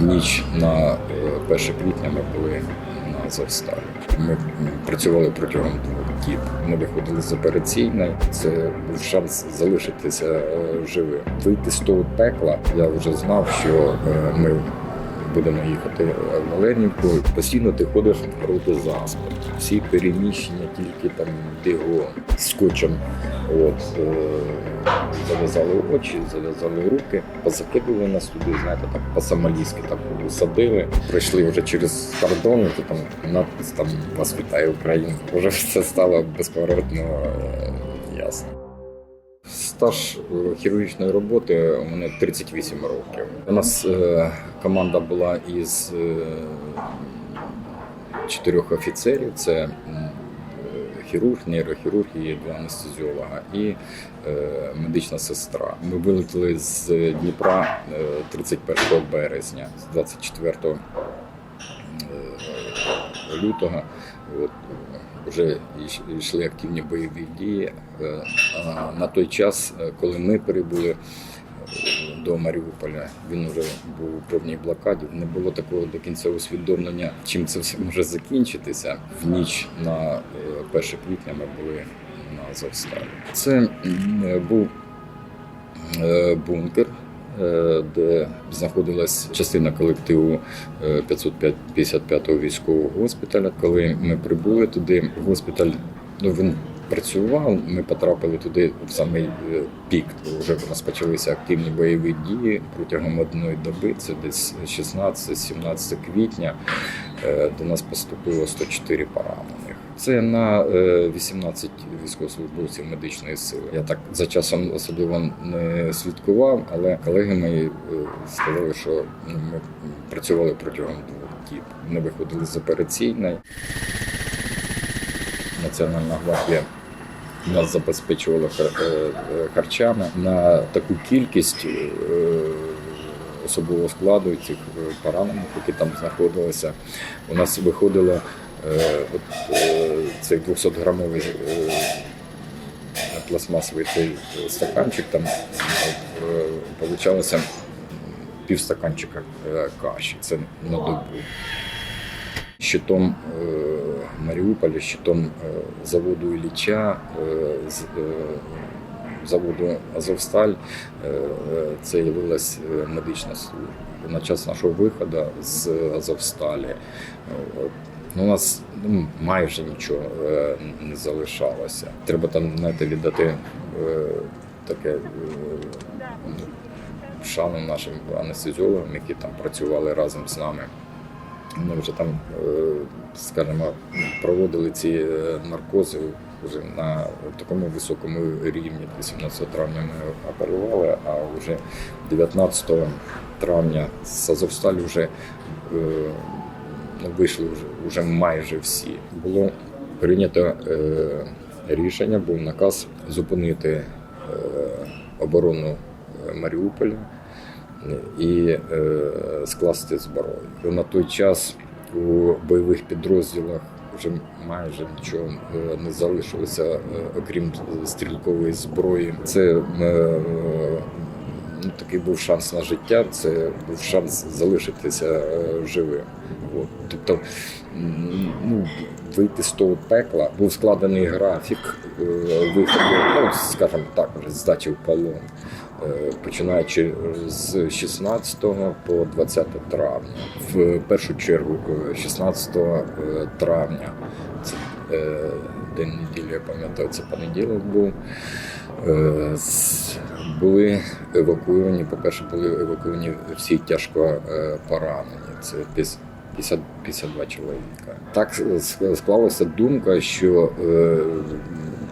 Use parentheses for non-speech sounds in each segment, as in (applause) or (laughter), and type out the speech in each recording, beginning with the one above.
Ніч на е, 1 квітня ми були на Азовсталі. Ми працювали протягом двох діб. Ми виходили з операційної. Це був шанс залишитися е, живим. Вийти з того пекла. Я вже знав, що е, ми будемо їхати в Оленівку. Постійно ти ходиш проти заспи. Всі переміщення тільки там бігом скотчем. От, е, зав'язали очі, зав'язали руки, позакидували нас туди, знаєте, так по-сомалійськи так садили. Прийшли вже через кордон, то там надпис там вас вітає Україна. Вже все стало безповоротно е, ясно. Стаж е, хірургічної роботи у мене 38 років. У нас е, команда була із е, чотирьох офіцерів: це хірург, нейрохірург і два анестезіолога і медична сестра. Ми вилетіли з Дніпра е, 31 березня, з 24 е, лютого. От, вже йшли активні бойові дії. Е, А на той час, е, коли ми прибули е, до Маріуполя, він вже був у повній блокаді. Не було такого до кінця усвідомлення, чим це все може закінчитися. В ніч на е, 1 квітня ми були на Азовсталі. Це був бункер. Е, Де знаходилась частина колективу е, 555-го військового госпіталя. Коли ми прибули туди, госпіталь ну він працював. Ми потрапили туди в самий е, пік. Вже розпочалися активні бойові дії протягом одної доби. Це десь 16-17 квітня. Е, До нас поступило 104 поранених. Це на е, 18 військовослужбовців медичної сили. Я так за часом особливо не слідкував, але колеги мої е, сказали, що ну, ми працювали протягом двох діб. Ми виходили з операційної. Національна гвардія нас забезпечувала е, е, харчами на таку кількість е, особового складу цих е, поранених, які там знаходилися. У нас виходило е, от, е, цей 200-грамовий е, пластмасовий цей стаканчик, там получалося півстаканчика каші. Це на добу. Щитом Маріуполя, щитом заводу Ілліча, заводу Азовсталь, е, е, це явилась е, медична служба. На час нашого виходу з Азовсталі ну, у нас ну, майже нічого не залишалося. Треба там знаєте, віддати таке шану нашим анестезіологам, які там працювали разом з нами. Ми вже там, скажімо, проводили ці наркози вже на такому високому рівні. 18 травня ми оперували, а вже 19 травня з Азовсталі вже е, ну, вийшли вже, вже майже всі. Було прийнято е, рішення, був наказ зупинити е, оборону Маріуполя і е, скласти зброю. На той час у бойових підрозділах вже майже нічого е, не залишилося, е, окрім стрілкової зброї. Це е, ну, такий був шанс на життя, це був шанс залишитися живим. От. Тобто ну, вийти з того пекла був складений графік виходу, ну, скажімо так, здачі в полон. Е, починаючи з 16 по 20 травня. В першу чергу е, 16 е, травня, це е, день неділі, я пам'ятаю, це понеділок був. е, Були евакуйовані, по-перше, були евакуйовані всі тяжко е, поранені. Це десь 50, 52 чоловіка. Так склалася думка, що е,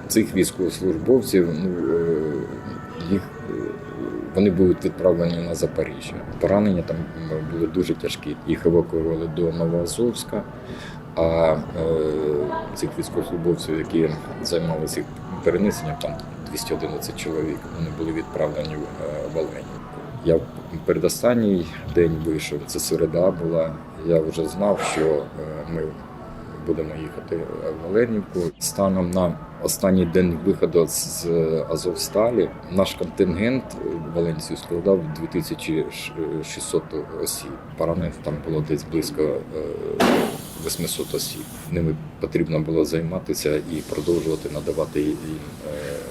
цих військовослужбовців ну, е, е, вони будуть відправлені на Запоріжжя. Поранення там були дуже тяжкі. Їх евакуювали до Новоазовська. А е, цих військовослужбовців, які займалися їх перенесенням, там 211 чоловік, вони були відправлені в е, в Оленівку. Я передостанній день вийшов, це середа була. Я вже знав, що е, ми будемо їхати в Оленівку. Станом на останній день виходу з Азовсталі наш контингент в Валенцію складав 2600 осіб. Поранених там було десь близько е, 800 осіб. Ними потрібно було займатися і продовжувати надавати їм е,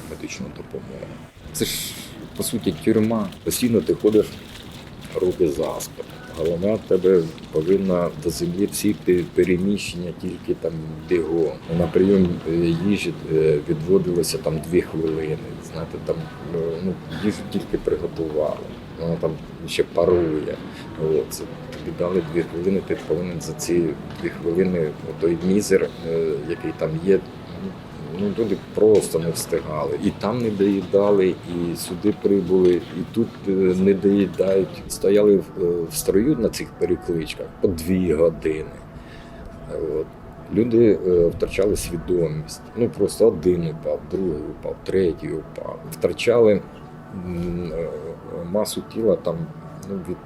медичну допомогу. Це ж по суті тюрма. Постійно ти ходиш руки за. Голова в тебе повинна до землі всі переміщення тільки там бігом. На прийом е, їжі е, відводилося там дві хвилини. Знаєте, там е, ну, їжу тільки приготували. Вона там ще парує. От, тобі дали дві хвилини, ти повинен за ці дві хвилини той мізер, який там є. Ну, люди просто не встигали. І там не доїдали, і сюди прибули, і тут е, не доїдають. Стояли в, е, в строю на цих перекличках по дві години. От. Люди е, втрачали свідомість. Ну просто один упав, другий упав, третій упав. Втрачали масу тіла там ну, від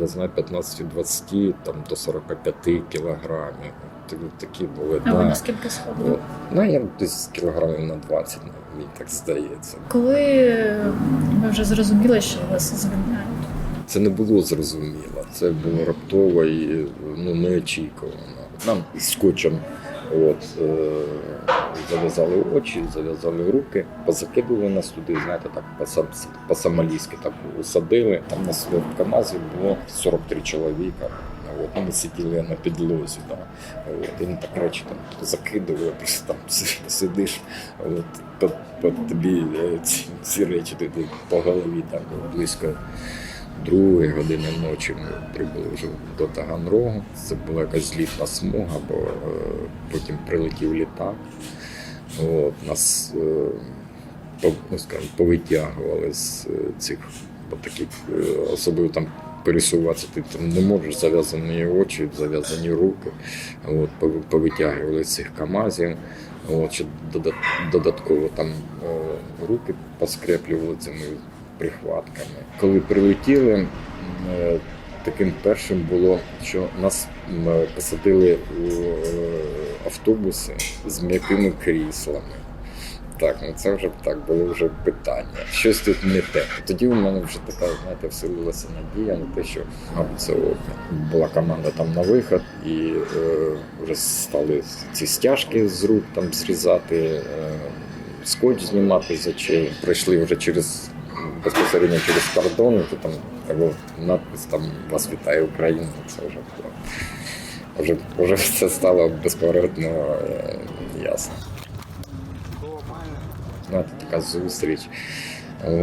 я знаю, 15-20 там, до 45 кілограмів. Так- Такі були. А ви да. наскільки сходили? Ну, я десь кілограмів на 20, мені так здається. Коли ви вже зрозуміли, що вас звільняють? Це не було зрозуміло. Це було раптово і ну, неочікувано. Нам скотчем от, е, зав'язали очі, зав'язали руки, позакидували нас туди, знаєте, так по-сам- по-самалійськи так усадили. Там нас в КАМАЗі було 43 чоловіка. От, ми сиділи на підлозі, да. От, і так речі там закидували, просто там сидиш, от, по, по тобі е, ці, ці речі ти по голові там близько другої години ночі ми прибули вже до Таганрогу. Це була якась злітна смуга, бо е, потім прилетів літак. От, нас е, ну, скажімо, повитягували з е, цих бо таких, особливо там пересуватися. Ти там не можеш зав'язані очі, зав'язані руки. От, повитягували цих КАМАЗів. От, додатково там руки поскреплювали цими прихватками. Коли прилетіли, е, таким першим було, що нас посадили у е, автобуси з м'якими кріслами. Так, ну це вже так було вже питання. Щось тут не те. Тоді у мене вже така, знаєте, вселилася надія на те, що мабуть, це. Була команда там на виход, і е, вже стали ці стяжки з рук там зрізати, е, скотч знімати з очей. Прийшли вже через безпосередньо через кордон, то там або надпис там вас вітає Україна. Це вже було. Вже, вже все стало безповоротно е, ясно. Знаєте, така зустріч.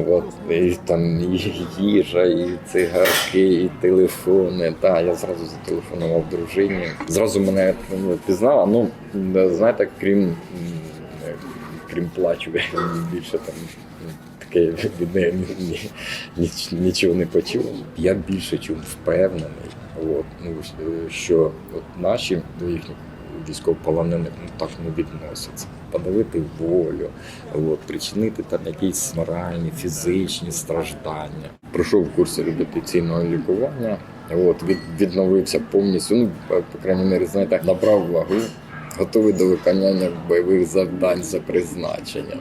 От, і там і їжа, і цигарки, і телефони. Та, я зразу зателефонував дружині. Зразу мене ну, пізнала. Ну, знаєте, крім, крім плачу, (laughs) більше там таке від неї ні- ні- нічого не почув. Я більше чим впевнений, от, ну, що от наші до їхніх військовополонених ну, так не відносяться. Подавити волю, от, причинити там якісь моральні, фізичні страждання. Пройшов курс реабілітаційного лікування, от, від, відновився повністю, ну, по, крайній мірі, знаєте, набрав вагу, готовий до виконання бойових завдань за призначенням.